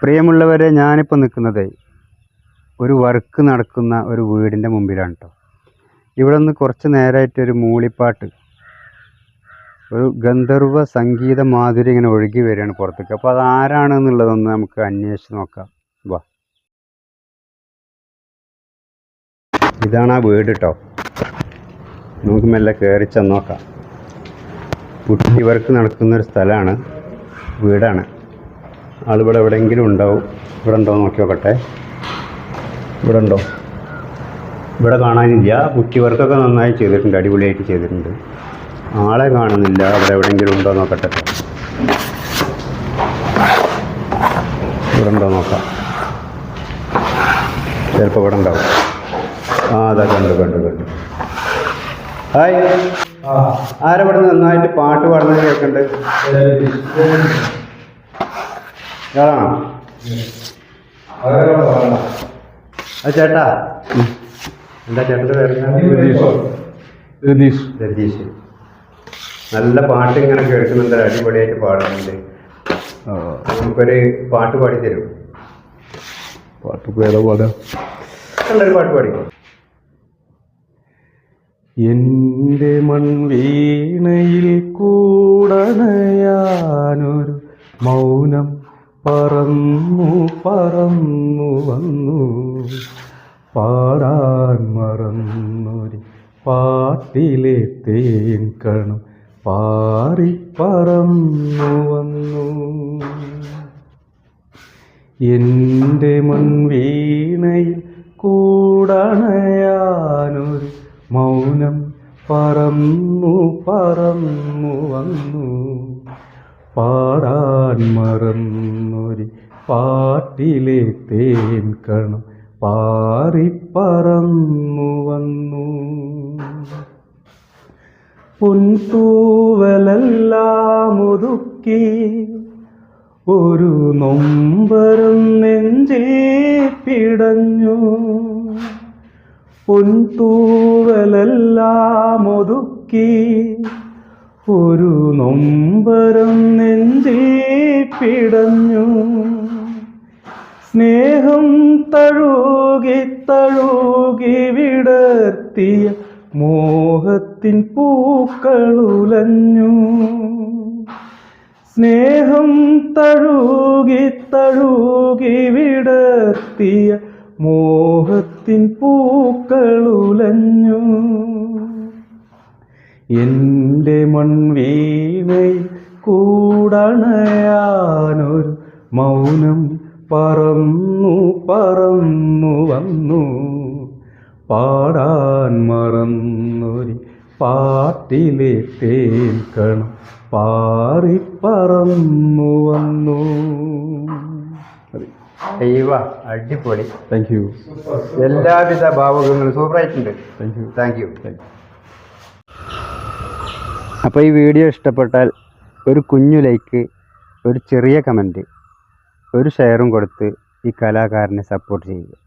പ്രിയമുള്ളവരെ ഞാനിപ്പോൾ നിൽക്കുന്നത് ഒരു വർക്ക് നടക്കുന്ന ഒരു വീടിന്റെ മുമ്പിലാണ് കേട്ടോ ഇവിടെ നിന്ന് കുറച്ച് നേരമായിട്ട് ഒരു മൂളിപ്പാട്ട് ഒരു ഗന്ധർവ സംഗീത മാധുരി ഇങ്ങനെ ഒഴുകി വരികയാണ് പുറത്തേക്ക്. അപ്പോൾ അത് ആരാണെന്നുള്ളതൊന്ന് നമുക്ക് അന്വേഷിച്ച് നോക്കാം. വാ. ഇതാണ് ആ വീട് കേട്ടോ നമുക്ക് മെല്ലെ കയറി ചെന്ന് നോക്കാം. കുട്ടി വർക്ക് നടക്കുന്നൊരു സ്ഥലമാണ് വീടാണ്. ആളിവിടെ എവിടെയെങ്കിലും ഉണ്ടാവും ഇവിടെ ഉണ്ടോ നോക്കി നോക്കട്ടെ. ഇവിടെ ഉണ്ടോ? ഇവിടെ കാണാനില്ല. കുറ്റി വർക്കൊക്കെ നന്നായി ചെയ്തിട്ടുണ്ട് അടിപൊളിയായിട്ട് ചെയ്തിട്ടുണ്ട്. ആളെ കാണുന്നില്ല. അവിടെ എവിടെയെങ്കിലും ഉണ്ടോ നോക്കട്ടെ. ഇവിടെ ഉണ്ടോ നോക്കാം. ചിലപ്പോൾ ഇവിടെ ഉണ്ടാവും. ആ അതാ കണ്ടു കണ്ടു കണ്ടു. ഹായ്. ആരെ ഇവിടെ നന്നായിട്ട് പാട്ട് പാടുന്നത് കേൾക്കുന്നുണ്ട് ഇയാളാണോ ചേട്ടാ. എന്താ ചേട്ടന്റെ പേര്? രതീഷ്. രതീഷ്. നല്ല പാട്ട് ഇങ്ങനെ കേൾക്കുന്നുണ്ട്. അടിപൊളിയായിട്ട് പാടുന്നുണ്ട്. നമുക്കൊരു പാട്ട് പാടി തരും. പാട്ട് പേരാ പാടാ? നല്ലൊരു പാട്ട് പാടി. എന്റെ മൺവീണയിൽ കൂടണയാനൊരു മൗനം പറന്നു പറന്നു വന്നു. പാടാൻ മറന്നൊരു പാട്ടിലെ തേൻ പാറി പറന്നു വന്നു. എന്റെ മുൻവീണയിൽ കൂടണയാനൊരു മൗനം പറന്നു പറന്നു വന്നു. പാടാൻ മറന്നൊരു പാട്ടിലെ തേൻ കണം പാറിപ്പറന്നു വന്നു. പൊൻതൂവലെല്ലാം ഒതുക്കി ഒരു നൊമ്പരം നെഞ്ചേ പിടഞ്ഞു. പൊൻതൂവലെല്ലാം ഒതുക്കി ഒരു നൊമ്പരം പിടഞ്ഞു. സ്നേഹം തഴുകി തഴുകി വിടർത്തിയ മോഹത്തിൻ പൂക്കളുലഞ്ഞു സ്നേഹം തഴുകി തഴുകി വിടർത്തിയ മോഹത്തിൻ പൂക്കളുലഞ്ഞു എന്റെ മൺവീണയിൽ കൂടണയാനൊരു മൗനം പറന്നു പറന്നു വന്നു. പാടാൻ മറന്നൊരു പാട്ടിലെ തേൽക്കണം പാറിപ്പറന്നു വന്നു. അടിപൊളി. താങ്ക് യു എല്ലാവിധ ഭാവകങ്ങളും സൂപ്പറായിട്ടുണ്ട്. താങ്ക് യു താങ്ക് യു അപ്പോൾ ഈ വീഡിയോ ഇഷ്ടപ്പെട്ടാൽ ഒരു കുഞ്ഞു ലൈക്ക് ഒരു ചെറിയ കമന്റ് ഒരു ഷെയറും കൊടുത്ത് ഈ കലാകാരനെ സപ്പോർട്ട് ചെയ്യുക.